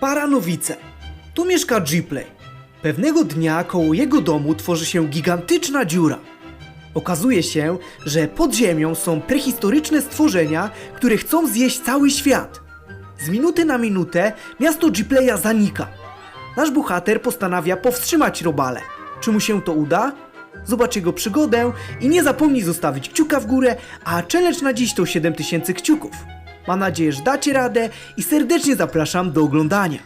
Baranowice. Tu mieszka Gplay. Pewnego dnia koło jego domu tworzy się gigantyczna dziura. Okazuje się, że pod ziemią są prehistoryczne stworzenia, które chcą zjeść cały świat. Z minuty na minutę miasto Gplaya zanika. Nasz bohater postanawia powstrzymać robale. Czy mu się to uda? Zobacz jego przygodę i nie zapomnij zostawić kciuka w górę, a challenge na dziś to 7000 kciuków. Mam nadzieję, że dacie radę i serdecznie zapraszam do oglądania.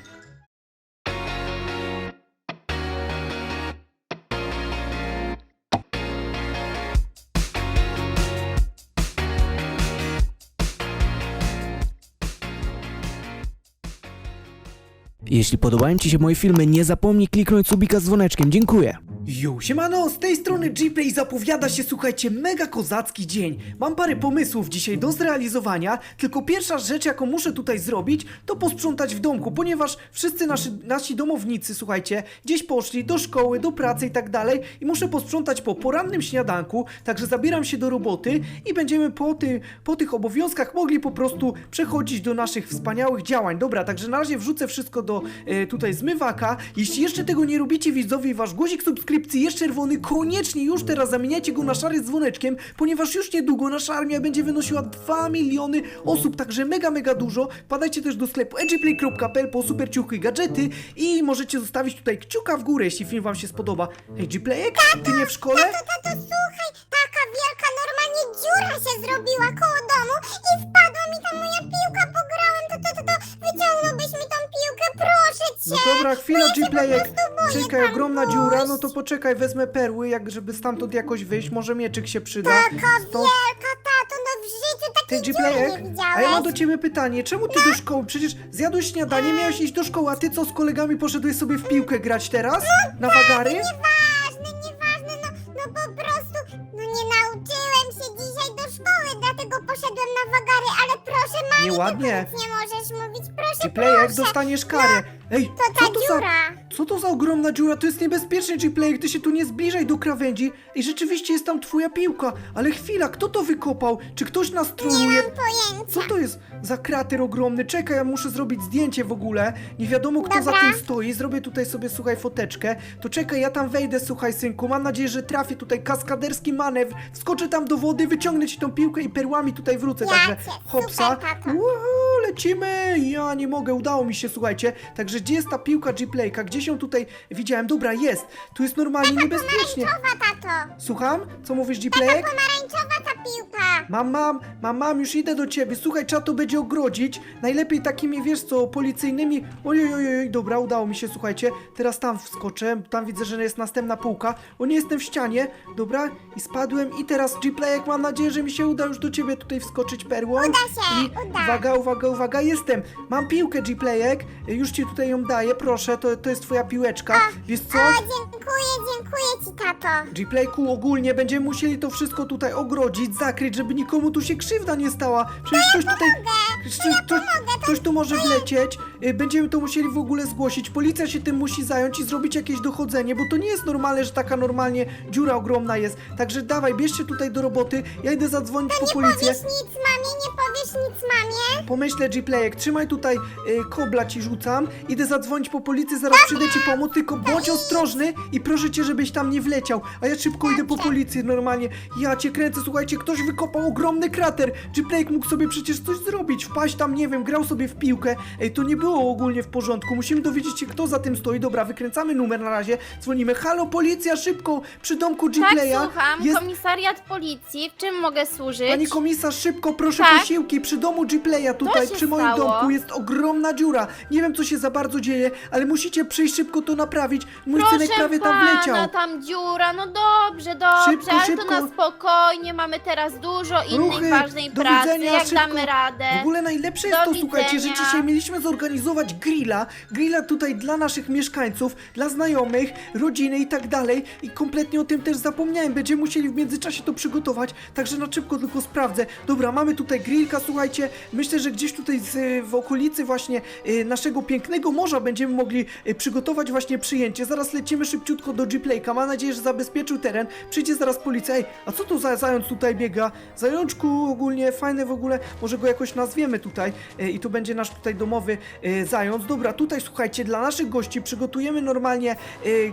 Jeśli podobają Ci się moje filmy, nie zapomnij kliknąć subika z dzwoneczkiem. Dziękuję. Yo, siemano, z tej strony Gplay zapowiada się, słuchajcie, mega kozacki dzień. Mam parę pomysłów dzisiaj do zrealizowania, tylko pierwsza rzecz, jaką muszę tutaj zrobić, to posprzątać w domku, ponieważ wszyscy nasi, nasi domownicy, słuchajcie, gdzieś poszli do szkoły, do pracy i tak dalej i muszę posprzątać po porannym śniadanku, także zabieram się do roboty i będziemy po, ty, po tych obowiązkach mogli po prostu przechodzić do naszych wspaniałych działań. Dobra, także na razie wrzucę wszystko do e, tutaj zmywaka. Jeśli jeszcze tego nie robicie, widzowie, wasz guzik subskrypcji jest czerwony, koniecznie już teraz zamieniajcie go na szary z dzwoneczkiem, ponieważ już niedługo nasza armia będzie wynosiła 2 miliony osób, także mega, mega dużo. Padajcie też do sklepu edgyplay.pl po super ciuchy i gadżety i możecie zostawić tutaj kciuka w górę, jeśli film wam się spodoba. Hej, Gplayek, ty nie w szkole? Tato, tato, słuchaj, taka wielka normalnie dziura się zrobiła koło domu i wpadła mi moja piłka, to, to, to, wyciągnąłbyś mi tą piłkę, proszę cię. No dobra, chwila, Gplayek. Czekaj, ogromna dziura, no to poczekaj, wezmę perły, jak żeby stamtąd jakoś wyjść, może mieczyk się przyda. Taka Stąd- wielka, tato, no w życiu Ty, takiej dziury Gplayek, nie widziałeś. a ja mam do ciebie pytanie, czemu ty do szkoły? Przecież zjadłeś śniadanie, miałeś iść do szkoły, a ty co, z kolegami poszedłeś sobie w piłkę grać teraz? Na wagary? Nieważne, nieważne, no, no po prostu, no nie nauczyłem się dzisiaj do szkoły, dlatego poszedłem na wagary, ale proszę, mamie, Nieładnie. ty nic nie proszę. dostaniesz karę. Ej, To ta to za... dziura. Co to za ogromna dziura? To jest niebezpieczne, Gplayek, ty się tu nie zbliżaj do krawędzi. I rzeczywiście jest tam twoja piłka. Ale chwila, kto to wykopał? Czy ktoś nas Nie troluje? mam pojęcia. Co to jest za krater ogromny? Czekaj, ja muszę zrobić zdjęcie w ogóle. Nie wiadomo, kto za Dobra. tym stoi. Zrobię tutaj sobie, słuchaj, foteczkę. To czekaj, ja tam wejdę, słuchaj, synku. Mam nadzieję, że trafię tutaj kaskaderski manewr. Wskoczę tam do wody, wyciągnę ci tą piłkę i perłami tutaj wrócę. Ja Także cię, hopsa. super, tato. Uhu, lecimy! Ja nie mogę, udało mi się, słuchajcie. Także gdzie jest ta piłka G-Playka? Gdzieś ją tutaj widziałem? Dobra, jest. Tu jest normalnie niebezpiecznie. Pomarańczowa, tato. Słucham? Co mówisz, G-Playek? Pomarańczowa piłka. Mam, mam, mam, mam, już idę do ciebie. Słuchaj, trzeba to będzie ogrodzić. Najlepiej takimi, wiesz co, policyjnymi. Ojej, ojej, oj, dobra, udało mi się, słuchajcie. Teraz tam wskoczę. Tam widzę, że jest następna półka. O, nie jestem w ścianie. Dobra, i spadłem. I teraz, G-Playek, mam nadzieję, że mi się uda już do ciebie tutaj wskoczyć perłą. Uda się, I uda. uwaga, uwaga, uwaga, jestem. Mam piłkę, G-Playek. Już ci tutaj ją daję, proszę. To, to jest twoja piłeczka. Wiesz co? O, dziękuję, dziękuję ci, tato. G-Playku ogólnie będziemy musieli to wszystko tutaj ogrodzić, zakryć, żeby nikomu tu się krzywda nie stała. Przecież ktoś tutaj. Ktoś, ktoś, ktoś tu może wlecieć. Y, Będziemy to musieli w ogóle zgłosić. Policja się tym musi zająć i zrobić jakieś dochodzenie, bo to nie jest normalne, że taka normalnie dziura ogromna jest. Także dawaj, bierzcie tutaj do roboty. Ja idę zadzwonić po Nie policję. powiesz nic mamie, nie powiesz nic mamie. Pomyślę, G-Playek, trzymaj tutaj y, kobla ci rzucam. Idę zadzwonić po policję, zaraz przyjdę ci pomóc, tylko bądź ostrożny i proszę cię, żebyś tam nie wleciał. A ja szybko idę po policję normalnie. Ja cię kręcę, słuchajcie, ktoś wykopał ogromny krater. G-Playek mógł sobie przecież coś zrobić, wpaść tam, nie wiem, grał sobie w piłkę. Ej, to nie było ogólnie w porządku. Musimy dowiedzieć się, kto za tym stoi. Dobra, wykręcamy numer na razie. Dzwonimy. Halo, policja, szybko, przy domku Tak, słucham. Jest Komisariat policji. W czym mogę służyć? Pani komisarz, szybko, proszę Tak. posiłki przy domu G-Playa tutaj, się przy moim stało? domku jest ogromna dziura. Nie wiem, co się za bardzo dzieje, ale musicie przyjść szybko to naprawić. Mój Proszę synek prawie tam pana, wleciał. tam dziura, no dobrze, dobrze, Szybko, ale szybko. to na spokojnie, mamy teraz dużo innej Ruchy, ważnej do pracy, widzenia, jak szybko. damy radę. W ogóle najlepsze jest Do to, słuchajcie, że widzenia. dzisiaj mieliśmy zorganizować grilla. Grilla tutaj dla naszych mieszkańców, dla znajomych, rodziny i tak dalej. I kompletnie o tym też zapomniałem. Będziemy musieli w międzyczasie to przygotować, także na szybko tylko sprawdzę. Dobra, mamy tutaj grillka, słuchajcie. Myślę, że gdzieś tutaj z, w okolicy właśnie y, naszego pięknego morza będziemy mogli y, przygotować właśnie przyjęcie. Zaraz lecimy szybciutko do G-Playka. Mam nadzieję, że zabezpieczył teren. Przyjdzie zaraz policja. Ej, a co to za zając tutaj biega? Zajączku ogólnie, fajne w ogóle. Może go jakoś nazwiemy tutaj e, i tu będzie nasz tutaj domowy zając. Dobra, tutaj słuchajcie, dla naszych gości przygotujemy normalnie e,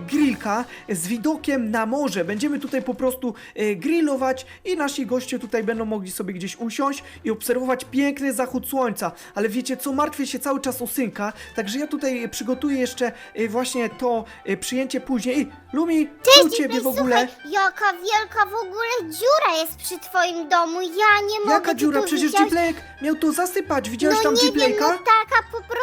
grillka z widokiem na morze. Będziemy tutaj po prostu e, grillować i nasi goście tutaj będą mogli sobie gdzieś usiąść i obserwować piękny zachód słońca. Ale wiecie co, martwię się cały czas o synka, także ja tutaj przygotuję jeszcze właśnie to przyjęcie później. Ej, Lumi, co u Cześć, ciebie w ogóle? Słuchaj, jaka wielka w ogóle dziura jest przy twoim domu. Ja nie mogę. Jaka dziura? tu Przecież widziałeś- miał to zasypać. Widziałeś no tam nie wiem, no taka po prostu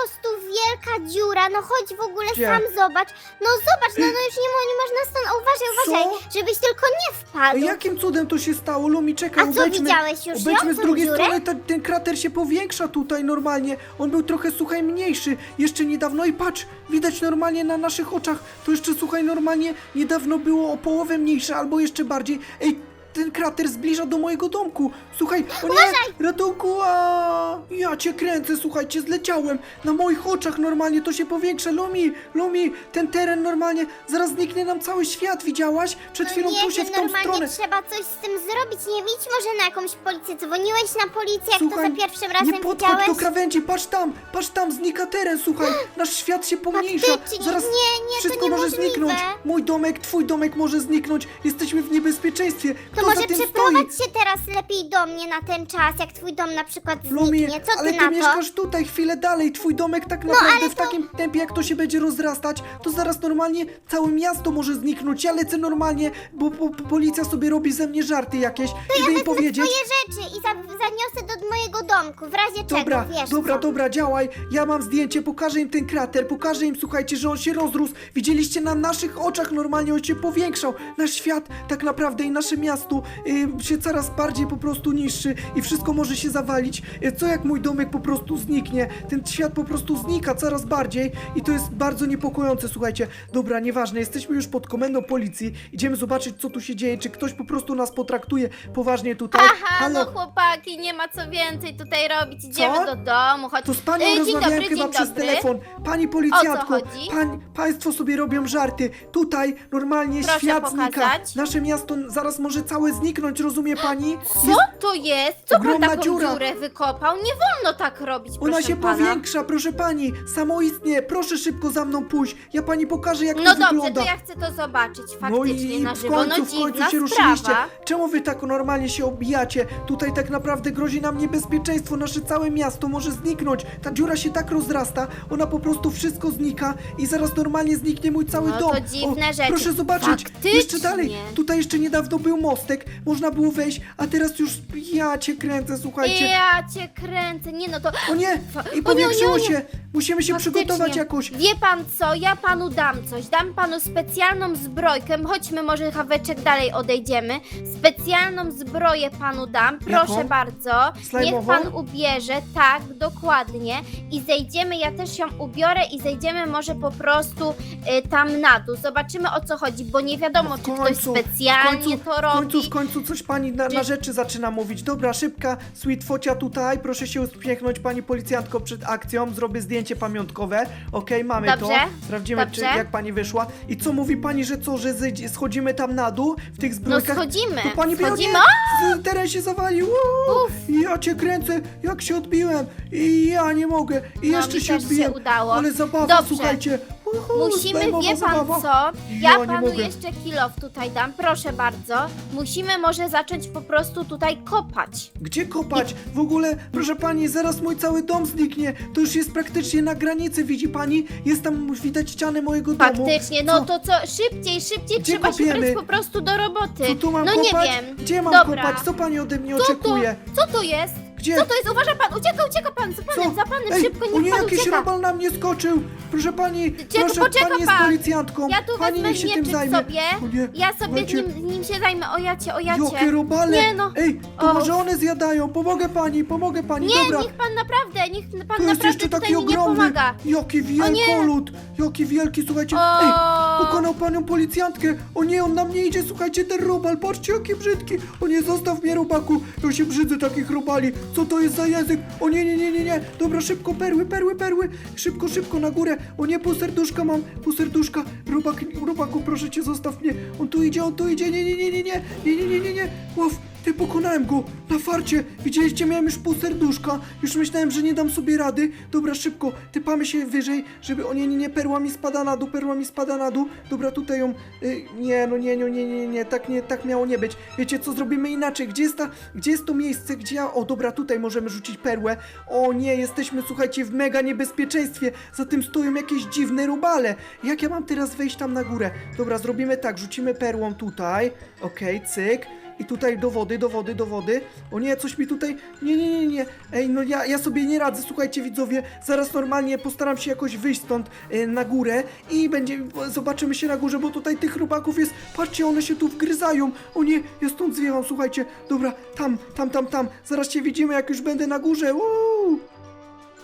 wielka dziura. No chodź w ogóle Gdzie? sam zobacz. No zobacz, no, no już nie, mo- nie można stąd. Uważaj, uważaj, żebyś tylko nie wpadł. Ej, Jakim cudem to się stało? Lumi, czekaj, A co, obejdźmy, widziałeś już obejdźmy ją, z tą drugiej dziurę? strony, ta, ten krater się powiększa tutaj normalnie. On był trochę, słuchaj, mniejszy jeszcze niedawno i patrz, widać normalnie na naszych oczach, to jeszcze, słuchaj, normalnie niedawno było o połowę mniejsze albo jeszcze bardziej. Ej, ten krater zbliża do mojego domku. Słuchaj, o nie, ratunku, a ja cię kręcę, słuchajcie, zleciałem. Na moich oczach normalnie to się powiększa. Lumi, Lumi, ten teren normalnie, zaraz zniknie nam cały świat, widziałaś? Przed No chwilą nie tu się w tą normalnie stronę. trzeba coś z tym zrobić. Nie idź może na jakąś policję. Dzwoniłeś na policję, jak Słuchaj, to za pierwszym razem nie podchodź widziałeś? do krawędzi, patrz tam, patrz tam, znika teren, słuchaj, nasz świat się pomniejsza, Faktycznie, zaraz nie, nie, to wszystko może niemożliwe. zniknąć, mój domek, twój domek może zniknąć, jesteśmy w niebezpieczeństwie, To może za tym stoi? przeprowadź się teraz lepiej do mnie na ten czas, jak twój dom na przykład Lumi, zniknie. Co ty ale ty na to? mieszkasz tutaj, chwilę dalej, twój domek tak naprawdę ale w to- takim tempie, jak to się będzie rozrastać, to zaraz normalnie całe miasto może zniknąć, ja lecę normalnie, bo, bo, bo policja sobie robi ze mnie żarty jakieś, idę im powiedzieć. Twoje rzeczy i za, zaniosę do mojego domku, w razie Dobra, czego, wiesz dobra, co? dobra, działaj. Ja mam zdjęcie, pokażę im ten krater, pokażę im, słuchajcie, że on się rozrósł. Widzieliście na naszych oczach normalnie, on się powiększał. Nasz świat tak naprawdę i nasze miasto y, się coraz bardziej po prostu niszczy i wszystko może się zawalić. Y, co jak mój domek po prostu zniknie? Ten świat po prostu znika coraz bardziej i to jest bardzo niepokojące, słuchajcie. Dobra, nieważne, jesteśmy już pod komendą policji. Idziemy zobaczyć, co tu się dzieje, czy ktoś po prostu nas potraktuje poważnie tutaj. Aha, no chłopaki, nie ma co więcej tutaj robić. Idziemy Co? do domu, chodź. To z panią Y, rozmawiałem chyba przez telefon. Pani policjantko, O co chodzi? pań, państwo sobie robią żarty. Tutaj normalnie Proszę świat znika. pokazać. Nasze miasto zaraz może całe zniknąć, rozumie pani? Co to jest? Co pan Ogromna taką dziura. dziurę wykopał? Nie wolno tak robić, Ona się pana. powiększa, proszę pani. Samoistnie, proszę szybko za mną pójść. Ja pani pokażę, jak No to dobrze, wygląda. to ja chcę to zobaczyć No faktycznie i na w żywo. końcu, no w końcu dziwna się ruszyliście. sprawa. Czemu wy tak normalnie się obijacie? Tutaj tak naprawdę grozi nam niebezpieczeństwo. Nasze całe miasto może zniknąć. Ta dziura się tak rozrasta, ona po prostu wszystko znika i zaraz normalnie zniknie mój cały No dom. to dziwne rzeczy. Proszę zobaczyć, Faktycznie. jeszcze dalej. Tutaj jeszcze niedawno był mostek, można było wejść, a teraz już ja cię kręcę, słuchajcie. Ja cię kręcę. Nie no to... O nie! I nie, powiększyło nie, nie. się! Musimy się Faktycznie. przygotować jakoś. Wie pan co, ja panu dam coś. Dam panu specjalną zbrojkę. Chodźmy może kaweczek dalej odejdziemy. Specjalną zbroję panu dam. Proszę Jaką? bardzo. Niech Slajmową? pan ubierze, tak, dokładnie. I zejdziemy, ja też ją ubiorę i zejdziemy może po prostu y, tam na dół. Zobaczymy o co chodzi, bo nie wiadomo, W czy ktoś końcu, specjalnie w końcu, to W robi. Końcu, w końcu coś pani na, na Czy- rzeczy zaczyna mówić. Dobra, szybka, sweet focia tutaj. Proszę się uśmiechnąć, pani policjantko, przed akcją. Zrobię zdjęcie pamiątkowe. Okej, mamy Dobrze, to. Sprawdzimy, czy, jak pani wyszła. I co mówi pani, że co, że zejdzie, schodzimy tam na dół w tych No zbrojkach? schodzimy, To pani schodzimy. Wie, z- teren się zawalił. Uuu. Ja cię kręcę, jak się odbiłem. I ja nie mogę. I No, jeszcze mi się też się odbiłem. udało. Ale zabawa, Dobrze. słuchajcie. Uhu, Musimy, wie pan zabawa. co? Ja nie panu mogę. jeszcze kilof tutaj dam, proszę bardzo. Musimy może zacząć po prostu tutaj kopać. Gdzie kopać? W ogóle, proszę pani, zaraz mój cały dom zniknie. To już jest praktycznie na granicy, widzi pani? Jest tam widać ściany mojego domu. Faktycznie, no Co? to co, szybciej, szybciej Gdzie trzeba kopiemy? się brać po prostu do roboty. Co tu mam no kopać? nie wiem. Gdzie mam Dobra. kopać? Co pani ode mnie Co to, oczekuje? co to jest? Gdzie? Co to jest? Uważa pan, ucieka, ucieka pan, za panem, za panem, Ej, szybko, o niech nie, pan jakiś ucieka. robal na mnie skoczył. Proszę pani, proszę, poczeka pani jest pan? policjantką. Ja tu pani wezmę niech się tym mieczyk zajmie. sobie, O nie, ja sobie słuchajcie, nim, nim się zajmę, o jacie, o jacie. Jakie robale! Nie no. Ej, to O. może one zjadają. Pomogę pani, pomogę pani. Nie, Dobra. niech pan naprawdę, niech pan Tu jest naprawdę jeszcze tutaj taki mi nie ogromny. pomaga. Jaki wielkolud! Jaki wielki, słuchajcie. O. Ej, pokonał panią policjantkę. O nie, on na mnie idzie, słuchajcie, ten robal. Patrzcie, jaki brzydki. O nie, zostaw mnie, robaku. Ja się brzydzę takich robali. Co to jest za język? O nie, nie, nie, nie, nie. Dobra, szybko, perły, perły, perły. Szybko, szybko, na górę. O nie, pół serduszka mam, pół serduszka. Robak, robaku, proszę cię, zostaw mnie. On tu idzie, on tu idzie. Nie, nie, nie, nie, nie. Nie, nie, nie, nie, nie. Łow, ty pokonałem go na farcie. Widzieliście, miałem już pół serduszka. Już myślałem, że nie dam sobie rady. Dobra, szybko, typamy się wyżej, żeby... O nie, nie, nie, perła mi spada na dół, perła mi spada na dół. Dobra, tutaj ją... Y, nie, no nie, nie, nie, nie, nie, tak nie, tak miało nie być. Wiecie co, zrobimy inaczej. Gdzie jest ta... Gdzie jest to miejsce, gdzie ja... O, dobra, tutaj możemy rzucić perłę. O nie, jesteśmy, słuchajcie, w mega niebezpieczeństwie. Za tym stoją jakieś dziwne robale. Jak ja mam teraz wejść tam na górę? Dobra, zrobimy tak, rzucimy perłą tutaj. Okej, cyk. I tutaj do wody, do wody, do wody. O nie, coś mi tutaj. Nie, nie, nie, nie. Ej, no ja, ja sobie nie radzę, słuchajcie, widzowie. Zaraz normalnie postaram się jakoś wyjść stąd e, na górę i będzie. Zobaczymy się na górze, bo tutaj tych robaków jest. Patrzcie, one się tu wgryzają. O nie, ja stąd zwiewam, słuchajcie. Dobra, tam, tam, tam, tam. Zaraz się widzimy, jak już będę na górze. Uuu.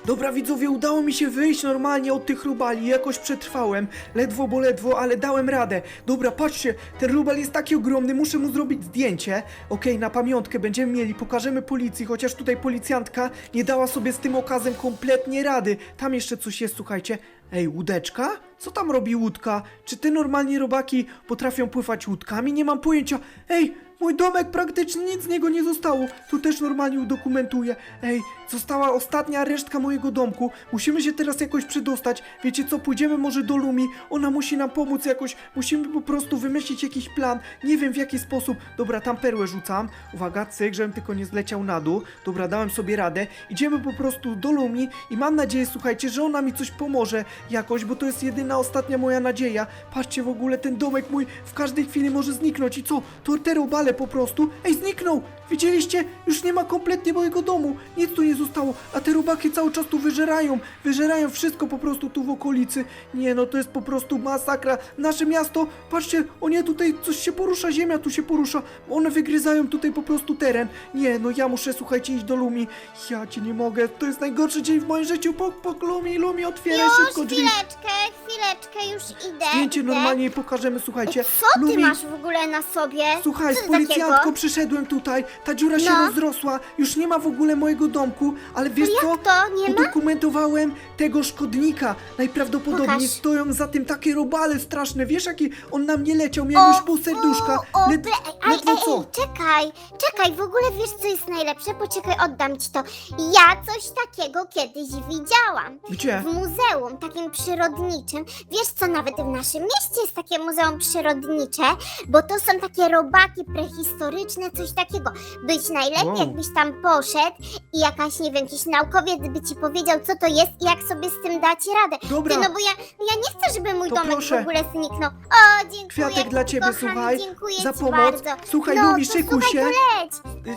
Dobra widzowie, udało mi się wyjść normalnie od tych rubali, jakoś przetrwałem. Ledwo, bo ledwo, ale dałem radę. Dobra, patrzcie, ten rubal jest taki ogromny, muszę mu zrobić zdjęcie. Okej, na pamiątkę będziemy mieli, pokażemy policji, chociaż tutaj policjantka nie dała sobie z tym okazem kompletnie rady. Tam jeszcze coś jest, słuchajcie. Ej, łódeczka? Co tam robi łódka? Czy te normalnie robaki potrafią pływać łódkami? Nie mam pojęcia. Ej, mój domek praktycznie nic z niego nie zostało. Tu też normalnie udokumentuję. Ej, została ostatnia resztka mojego domku. Musimy się teraz jakoś przedostać. Wiecie co, pójdziemy może do Lumi. Ona musi nam pomóc jakoś. Musimy po prostu wymyślić jakiś plan. Nie wiem w jaki sposób. Dobra, tam perłę rzucam. Uwaga, cyk, żebym tylko nie zleciał na dół. Dobra, dałem sobie radę. Idziemy po prostu do Lumi i mam nadzieję, słuchajcie, że ona mi coś pomoże jakoś, bo to jest jedyna ostatnia moja nadzieja. Patrzcie w ogóle, ten domek mój w każdej chwili może zniknąć. I co? To te robale po prostu. Ej, zniknął! Widzieliście? Już nie ma kompletnie mojego domu. Nic tu nie zostało, a te robaki cały czas tu wyżerają. Wyżerają wszystko po prostu tu w okolicy. Nie no, to jest po prostu masakra. Nasze miasto, patrzcie, o nie, tutaj coś się porusza, ziemia tu się porusza. One wygryzają tutaj po prostu teren. Nie, no ja muszę, słuchajcie, iść do Lumi. Ja cię nie mogę, to jest najgorszy dzień w moim życiu. Pok, pok, Lumi, Lumi, otwieraj Już, szybko drzwi. chwileczkę, chwileczkę, już idę. Zdjęcie idę. normalnie jej pokażemy, słuchajcie. Co ty Lumi, masz w ogóle na sobie? Słuchaj, Co z policjantką przyszedłem tutaj, ta dziura się No. rozrosła, już nie ma w ogóle mojego domku, ale wiesz jak co? to? Nie ma? Udokumentowałem tego szkodnika. Najprawdopodobniej Pokaż. stoją za tym takie robale straszne. Wiesz jaki on na mnie leciał, miałem już pół serduszka. O, o, Led, ble- ej, ledwo ej, co? ej, czekaj, czekaj, w ogóle wiesz co jest najlepsze? Poczekaj, oddam ci to. Ja coś takiego kiedyś widziałam. Gdzie? W muzeum, takim przyrodniczym. Wiesz co, nawet w naszym mieście jest takie muzeum przyrodnicze, bo to są takie robaki prehistoryczne, coś takiego. Byś najlepiej, Wow. jakbyś tam poszedł i jakaś, nie wiem, jakiś naukowiec by ci powiedział, co to jest i jak sobie z tym dać radę. Dobra. Ty, no bo ja, ja nie chcę, żeby mój To domek proszę. w ogóle zniknął. O, dziękuję. Kwiatek dla ciebie, kochany, słuchaj, dziękuję za ci pomoc. Bardzo. Słuchaj, no, Lumi, to szykuj słuchaj, się. to leć.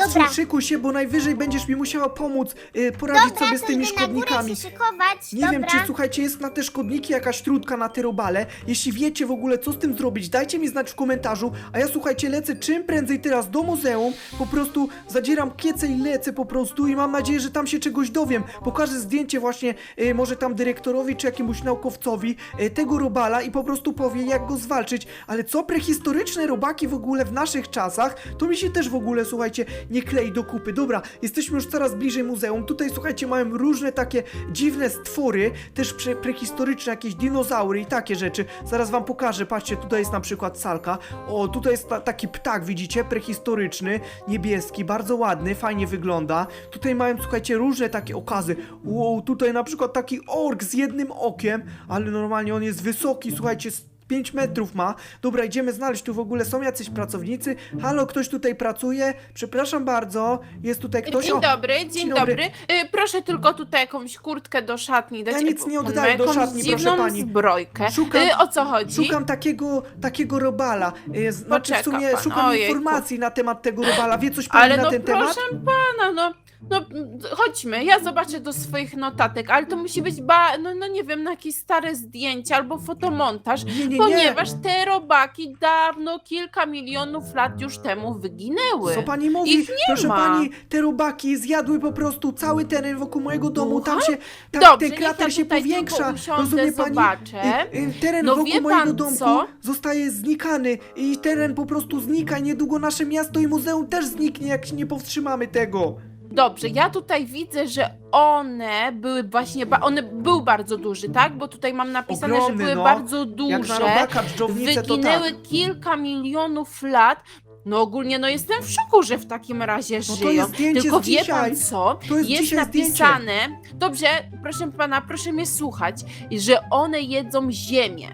Dobra. Szykuj się, bo najwyżej będziesz mi musiała pomóc y, poradzić Dobra, sobie z to tymi idę na górę szkodnikami. się szykować. Nie Dobra. wiem, czy słuchajcie, jest na te szkodniki jakaś trudka na te robale. Jeśli wiecie w ogóle, co z tym zrobić, dajcie mi znać w komentarzu. A ja słuchajcie, lecę czym prędzej teraz do muzeum. Po prostu zadzieram kiece i lecę po prostu i mam nadzieję, że tam się czegoś dowiem. Pokażę zdjęcie właśnie, y, może tam dyrektorowi czy jakiemuś naukowcowi y, tego robala i po prostu powie, jak go zwalczyć. Ale co prehistoryczne robaki w ogóle w naszych czasach, to mi się też w ogóle, słuchajcie, nie klei do kupy. Dobra, jesteśmy już coraz bliżej muzeum. Tutaj, słuchajcie, mają różne takie dziwne stwory, też pre prehistoryczne, jakieś dinozaury i takie rzeczy. Zaraz wam pokażę, patrzcie, tutaj jest na przykład salka. O, tutaj jest ta taki ptak, widzicie, prehistoryczny, niebieski, bardzo ładny, fajnie wygląda. Tutaj mają, słuchajcie, różne takie okazy. Wow, tutaj na przykład taki ork z jednym okiem, ale normalnie on jest wysoki, słuchajcie, 5 metrów ma. Dobra, idziemy znaleźć. Tu w ogóle są jacyś pracownicy. Halo, ktoś tutaj pracuje? Przepraszam bardzo. Jest tutaj ktoś. Dzień dobry, dzień, dobry. Y, proszę tylko tutaj jakąś kurtkę do szatni dać. Ja nic nie ma oddaję do szatni, proszę dziwną pani. zbrojkę. Szukam- Y, o co chodzi? Szukam takiego, takiego robala. E, Znaczy w Poczeka sumie pan, szukam ojejku. informacji na temat tego robala. Wie coś pani Ale na no ten proszę temat? pana, no, no chodźmy, ja zobaczę do swoich notatek, ale to musi być, ba, no, no nie wiem, na jakieś stare zdjęcie albo fotomontaż, Nie, nie, nie. ponieważ te robaki dawno, kilka milionów lat już temu wyginęły. Co pani mówi? Ich nie Proszę ma. pani, te robaki zjadły po prostu cały teren wokół mojego domu. Tam się, tam Dobrze, ten niech krater ja się tutaj powiększa. tylko usiądę, Rozumie pani? zobaczę. Y, y, Teren No wokół mojego pan domku co? zostaje znikany i teren po prostu znika. Niedługo nasze miasto i muzeum też zniknie, jak nie powstrzymamy tego. Dobrze, ja tutaj widzę, że one były właśnie, ba- one był bardzo duży, tak? Bo tutaj mam napisane, Ogromny, że były no. bardzo Jak na duże, robaka to tak. wyginęły kilka milionów lat. No ogólnie no jestem w szoku, że w takim razie No to żyją. jest zdjęcie Tylko z wie dzisiaj. pan co? To jest dzisiaj napisane. Dobrze, proszę pana, proszę mnie słuchać, że one jedzą ziemię.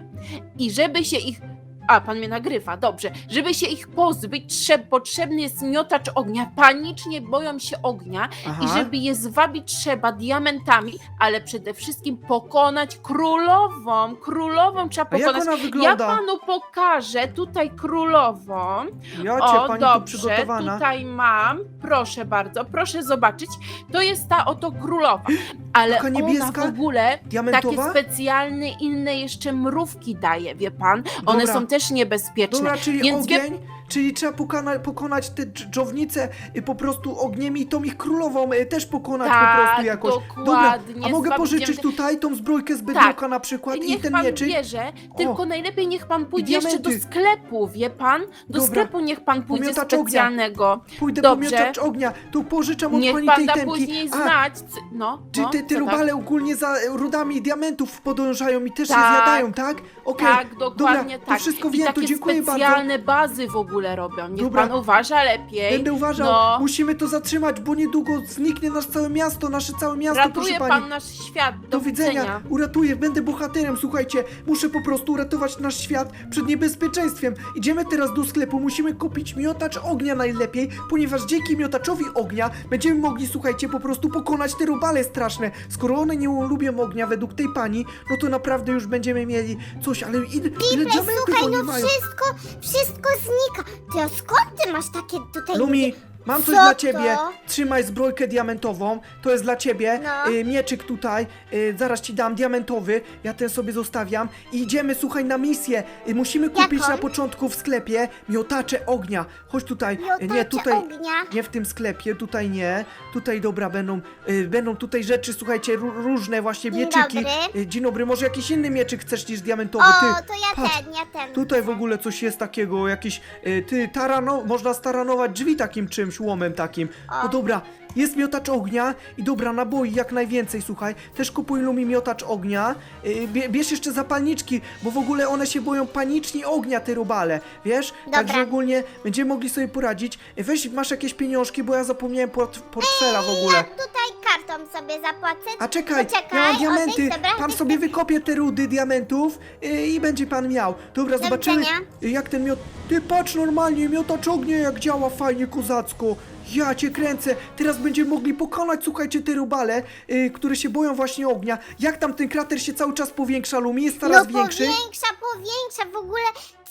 I żeby się ich. A, pan mnie nagrywa, dobrze. Żeby się ich pozbyć, trzeb, potrzebny jest miotacz ognia. Panicznie boją się ognia Aha. i żeby je zwabić trzeba diamentami, ale przede wszystkim pokonać królową. Królową trzeba A jak pokonać. ona Ja wygląda? panu pokażę tutaj królową. Ja cię O, pani tu dobrze, przygotowana. tutaj mam. Proszę bardzo, proszę zobaczyć. To jest ta oto królowa. Ale Taka ona niebieska? w ogóle takie Diamentowa? specjalne inne jeszcze mrówki daje, wie pan? One Dobra. są też niebezpieczne. Dobra, czyli Więc wie- ogień, czyli trzeba pokona, pokonać te dż- dżownice y, po prostu ogniem i tą ich królową y, też pokonać po Tak, prostu jakoś. dokładnie, Dobra, a mogę pożyczyć tutaj tą zbrojkę z bydłoka na przykład i Niech ten pan mieczyk? bierze, tylko najlepiej niech pan pójdzie jeszcze do diamenty. sklepu, wie pan? Do Dobra. sklepu niech pan pójdzie Miotacz ognia. specjalnego. Pójdę Dobrze. po miotacz ognia, tu pożyczam od Niech pani pan tej da później A, znać. c- No, czy no, te, te co tak? rubale ogólnie za e, rudami diamentów podążają i też Tak. się zjadają, tak? Okej, Tak, dokładnie Dobra, tak. wszystko I wiem, to takie dziękuję bardzo. specjalne bazy w ogóle robią. Niech Dobra. pan uważa lepiej. Będę uważał, No. musimy to zatrzymać, bo niedługo zniknie nasze całe miasto, nasze całe miasto, Ratuje proszę pani. pan nasz świat. Do, Do widzenia, widzenia. uratuję, będę bohaterem, słuchajcie, muszę po prostu uratować nasz świat przed niebezpieczeństwem. Idziemy teraz do sklepu, musimy kupić miotacz ognia najlepiej, ponieważ dzięki miotaczowi ognia będziemy mogli, słuchajcie, po prostu pokonać te robale straszne. Skoro one nie lubią ognia według tej pani, no to naprawdę już będziemy mieli coś, ale ile, ile Piple, diamentów słuchaj, oni no mają? wszystko, wszystko znika. Ty, a skąd ty masz takie tutaj... Lumi, mam coś Co dla ciebie. to? Trzymaj zbrojkę diamentową. To jest dla ciebie. No. Y, mieczyk tutaj. Y, zaraz ci dam diamentowy. Ja ten sobie zostawiam. I idziemy, słuchaj, na misję. Y, musimy kupić Jaką? na początku w sklepie miotacze ognia. Chodź tutaj. Y, nie, Miotacze tutaj. ognia? Nie w tym sklepie, tutaj nie. Tutaj dobra, będą, y, będą tutaj rzeczy, słuchajcie, ró- różne właśnie Dzień mieczyki. dobry. Y, dzień dobry, może jakiś inny mieczyk chcesz niż diamentowy? O, Ty, to ja patrz. ten, ja ten. Tutaj w ogóle coś jest takiego, jakiś, y, ty, tarano, można staranować drzwi takim czymś, łomem takim. O. No dobra, jest miotacz ognia i dobra, naboi jak najwięcej, słuchaj. Też kupuj Lumi miotacz ognia. Y, bie, bierz jeszcze zapalniczki, bo w ogóle one się boją panicznie ognia, te robale, wiesz? Dobra. Także ogólnie będziemy mogli sobie poradzić. Weź, masz jakieś pieniążki, bo ja zapomniałem port, portfela w ogóle. Ja tutaj kartą sobie zapłacę. A czekaj, Poczekaj, ja mam diamenty. dobra? Pan sobie wykopie te rudy diamentów yy, i będzie pan miał. Dobra, Do zobaczymy widzenia. yy, jak ten miot... Ty patrz normalnie, miotacz ognia jak działa fajnie kozacko. Ja cię kręcę. Teraz będziemy mogli pokonać, słuchajcie, te rubale, yy, które się boją właśnie ognia. Jak tam ten krater się cały czas powiększa, Lumi? Jest coraz no większy? powiększa, powiększa, w ogóle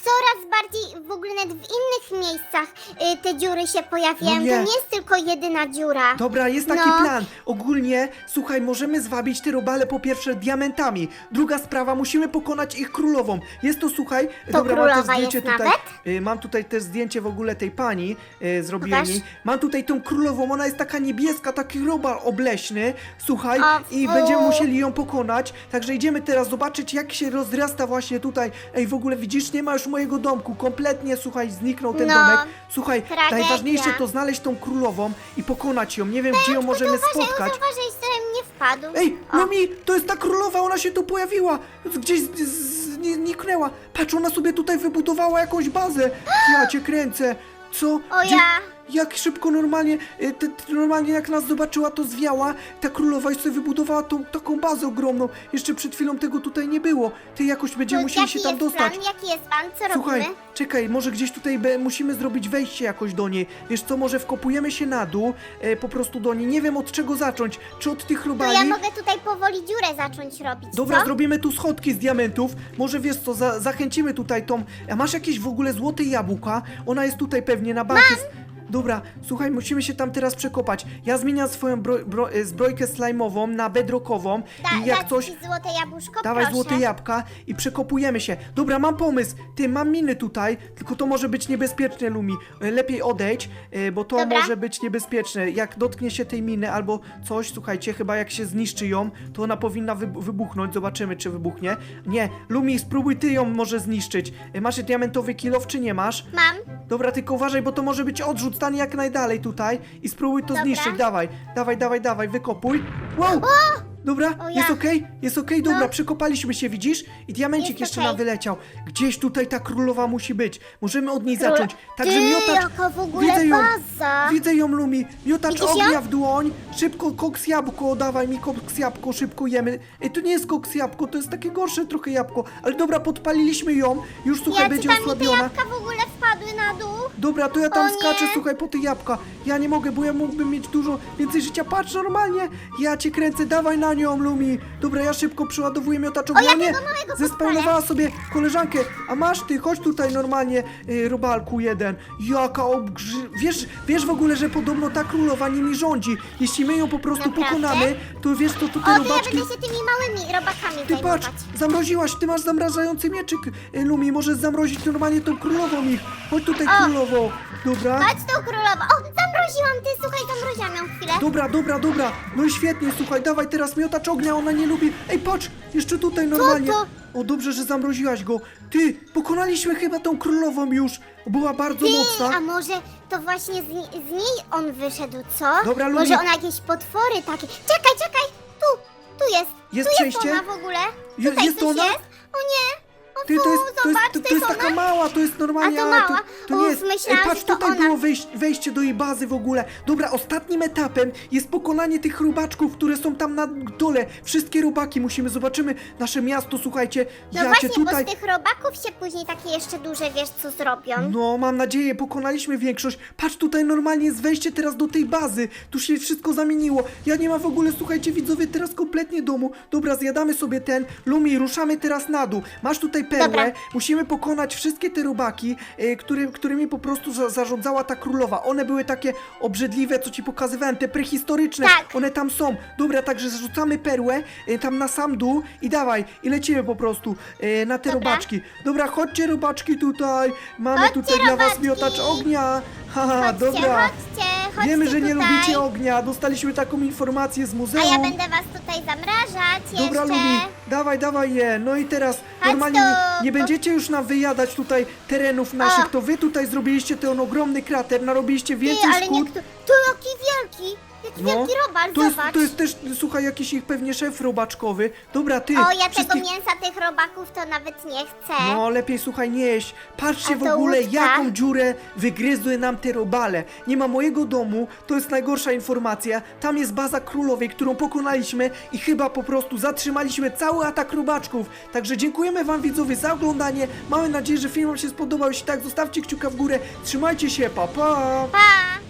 coraz bardziej, w ogóle nawet w innych miejscach y, te dziury się pojawiają. No nie. To nie jest tylko jedyna dziura. Dobra, jest taki No. plan. Ogólnie, słuchaj, możemy zwabić te robale po pierwsze diamentami. Druga sprawa, musimy pokonać ich królową. Jest to, słuchaj, dobra, mam królowa też zdjęcie jest tutaj. Y, mam tutaj też zdjęcie w ogóle tej pani, y, zrobiłem Pokaż. jej. Mam tutaj tą królową, ona jest taka niebieska, taki robal obleśny. Słuchaj, i fu. będziemy musieli ją pokonać. Także idziemy teraz zobaczyć, jak się rozrasta właśnie tutaj. Ej, w ogóle widzisz, nie ma już mojego domku. Kompletnie, słuchaj, zniknął ten No. domek. Słuchaj, Tragedia. najważniejsze to znaleźć tą królową i pokonać ją. Nie wiem, gdzie ją możemy Uważaj, spotkać. uważaj, żebym nie wpadł. Ej, O. Lumi, to jest ta królowa, ona się tu pojawiła. Gdzieś z- z- zniknęła. Patrz, ona sobie tutaj wybudowała jakąś bazę. Ja cię kręcę. Co? O Gdzie- ja. Jak szybko normalnie, y, te, te, normalnie jak nas zobaczyła, to zwiała. Ta królowa i sobie wybudowała tą taką bazę ogromną. Jeszcze przed chwilą tego tutaj nie było. Ty jakoś będziemy To musieli jaki się tam jest dostać. plan? Jaki jest plan? Co Słuchaj, robimy? czekaj, może gdzieś tutaj be, musimy zrobić wejście jakoś do niej. Wiesz co, może wkopujemy się na dół, e, po prostu do niej. Nie wiem od czego zacząć. Czy od tych To robali? ja mogę tutaj powoli dziurę zacząć robić, Dobra, co? zrobimy tu schodki z diamentów. Może wiesz co, za, zachęcimy tutaj tą. A masz jakieś w ogóle złote jabłka? Ona jest tutaj pewnie na bank. Jest... Dobra, słuchaj, musimy się tam teraz przekopać. Ja zmieniam swoją bro, bro, e, zbrojkę slajmową na bedrockową Da, i jak dać coś. ci złote jabłuszko, Dawaj proszę. złote jabłka i przekopujemy się. Dobra, mam pomysł. Ty, mam miny tutaj, tylko to może być niebezpieczne, Lumi. E, Lepiej odejdź, e, bo to Dobra. może być niebezpieczne. Jak dotknie się tej miny albo coś, słuchajcie, chyba jak się zniszczy ją, to ona powinna wybu- wybuchnąć. Zobaczymy, czy wybuchnie. Nie, Lumi, spróbuj ty ją może zniszczyć. E, Masz diamentowy kilow, czy nie masz? Mam. Dobra, tylko uważaj, bo to może być odrzut. Stań jak najdalej tutaj i spróbuj to Dobra. zniszczyć. Dawaj, dawaj, dawaj, dawaj, wykopuj. Wow! Dobra, O, ja. jest okej? Jest okej? Dobra, No. przekopaliśmy się, widzisz? I diamencik Jest jeszcze okej. nam wyleciał. Gdzieś tutaj ta królowa musi być. Możemy od niej zacząć. Także Ty, miotacz... jaka w ogóle Widzę ją. baza. Widzę ją, Lumi. Miotacz Widzisz ją? ognia w dłoń. Szybko koks jabłko, dawaj mi koks jabłko, szybko jemy. Ej, to nie jest koks jabłko, to jest takie gorsze trochę jabłko. Ale dobra, podpaliliśmy ją. Już słuchaj, Ja, czy będzie tam mi te osłabiona. jabłka w ogóle wpadły na dół? Dobra, to ja tam O nie. skaczę, słuchaj, po te jabłka. Ja nie mogę, bo ja mógłbym mieć dużo więcej życia. Patrz, normalnie. Ja cię kręcę, dawaj na nią, Lumi. Dobra, ja szybko przeładowuję miotacz ognia. ja nie, tego małego sobie koleżankę. A masz ty, chodź tutaj normalnie, y, robalku jeden. Jaka obgrzy... Wiesz, wiesz w ogóle, że podobno ta królowa nimi rządzi. Jeśli my ją po prostu Naprawdę? pokonamy, to wiesz, to, O, te to ja robaczki... będę się tymi małymi robakami Ty patrz, zajmować. zamroziłaś, ty masz zamrażający mieczyk, y, Lumi, możesz zamrozić normalnie tą królową ich. Chodź tutaj, O. królowo. Dobra. Chodź tu królowa. O, zamroziłam, ty słuchaj, zamroziłam ją chwilę. Dobra, dobra, dobra. No i świetnie, słuchaj, dawaj teraz miotacz ognia, ona nie lubi. Ej, patrz, jeszcze tutaj normalnie. to? O, dobrze, że zamroziłaś go. Ty, pokonaliśmy chyba tą królową już. Była bardzo Ty, mocna. a może to właśnie z, ni- z niej on wyszedł, co? Dobra, Lumi. Może ona jakieś potwory takie. Czekaj, czekaj, tu, tu jest. Jest tu przejście? jest ona w ogóle. Je- Tutaj jest coś ona? jest. O nie. Ty, to jest, to jest, to, to jest taka mała, to jest normalnie. A to mała? To, to nie Uf, jest. Ej, myślałam, patrz, że to tutaj ona. było wejść, wejście do jej bazy w ogóle. Dobra, ostatnim etapem jest pokonanie tych robaczków, które są tam na dole. Wszystkie robaki musimy, zobaczymy nasze miasto, słuchajcie. No ja właśnie, cię tutaj. bo z tych robaków się później takie jeszcze duże, wiesz, co zrobią. No, mam nadzieję, pokonaliśmy większość. Patrz, tutaj normalnie jest wejście teraz do tej bazy. Tu się wszystko zamieniło. Ja nie ma w ogóle, słuchajcie, widzowie, teraz kompletnie domu. Dobra, zjadamy sobie ten. Lumi, ruszamy teraz na dół. Masz tutaj perłę. Dobra. Musimy pokonać wszystkie te robaki, e, który, którymi po prostu za, zarządzała ta królowa. One były takie obrzydliwe, co ci pokazywałem, te prehistoryczne. Tak. One tam są. Dobra, także zarzucamy perłę e, tam na sam dół i dawaj, i lecimy po prostu e, na te Dobra. robaczki. Dobra, chodźcie robaczki tutaj. Mamy Chodźcie, tutaj dla was robaczki. miotacz ognia. Haha, Chodźcie, dobra. chodźcie, chodźcie Wiemy, że nie tutaj. lubicie ognia. Dostaliśmy taką informację z A muzeum. ja będę was tutaj zamrażać Dobra. Lubi, dawaj, dawaj je. No i teraz Chodź normalnie tu, nie, nie bo- będziecie już nam wyjadać tutaj terenów naszych, to wy tutaj zrobiliście ten ogromny krater, narobiliście Ty, więcej ale szkód. kto... Tu jaki wielki, jaki No, wielki robal, to jest, zobacz. to jest też, słuchaj, jakiś ich pewnie szef robaczkowy. Dobra, ty, O, ja wszystkich... tego mięsa tych robaków to nawet nie chcę. No, lepiej słuchaj nie jeść. Patrzcie A w to ogóle, łódka? jaką dziurę wygryzły nam te robale. Nie ma mojego domu, to jest najgorsza informacja. Tam jest baza królowej, którą pokonaliśmy i chyba po prostu zatrzymaliśmy cały atak robaczków. Także dziękujemy wam widzowie za oglądanie. Mamy nadzieję, że film wam się spodobał. Jeśli tak, zostawcie kciuka w górę. Trzymajcie się, pa pa! Pa!